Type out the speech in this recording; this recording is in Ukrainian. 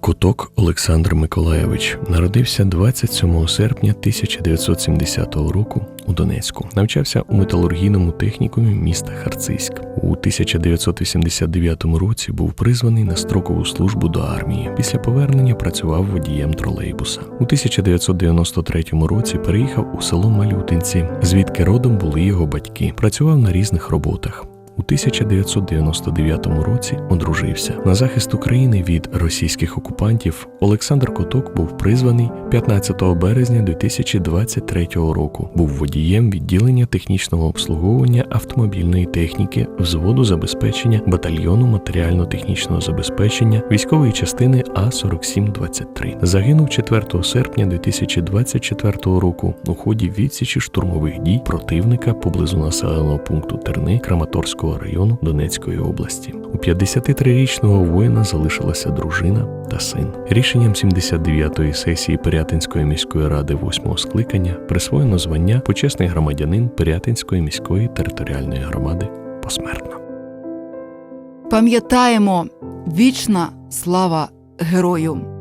Куток Олександр Миколаєвич народився 27 серпня 1970 року у Донецьку. Навчався у металургійному технікумі міста Харциськ. У 1989 році був призваний на строкову службу до армії. Після повернення працював водієм тролейбуса. У 1993 році переїхав у село Малютинці, звідки родом були його батьки. Працював на різних роботах. У 1999 році одружився. На захист України від російських окупантів Олександр Коток був призваний 15 березня 2023 року. Був водієм відділення технічного обслуговування автомобільної техніки, взводу забезпечення батальйону матеріально-технічного забезпечення військової частини А 4723 Загинув 4 серпня 2024 року у ході відсічі штурмових дій противника поблизу населеного пункту Терни Краматорського району Донецької області. У 53-річного воїна залишилася дружина та син. Рішенням 79-ї сесії Пирятинської міської ради 8-го скликання присвоєно звання почесний громадянин Пирятинської міської територіальної громади посмертно. Пам'ятаємо вічна слава герою.